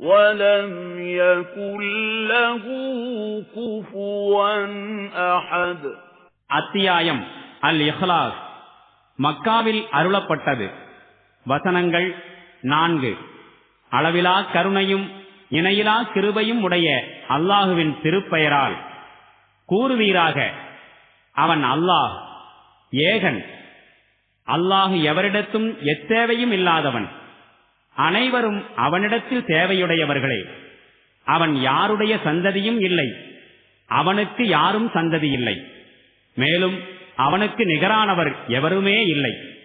ولم يكن له كفوا أحد அத்தியாயம் அல் இஹ்லாஸ் மக்காவில் அருளப்பட்டது வசனங்கள் நான்கு அளவிலா கருணையும் இணையிலா கிருபையும் உடைய அல்லாஹுவின் திருப்பெயரால் கூறுவீராக அவன் அல்லாஹ் ஏகன் அல்லாஹு எவரிடத்தும் எத்தேவையும் இல்லாதவன் அனைவரும் அவனிடத்தில் தேவையுடையவர்களே. அவன் யாருடைய சந்ததியும் இல்லை. அவனுக்கு யாரும் சந்ததி இல்லை மேலும் அவனுக்கு நிகரானவர் எவருமே இல்லை.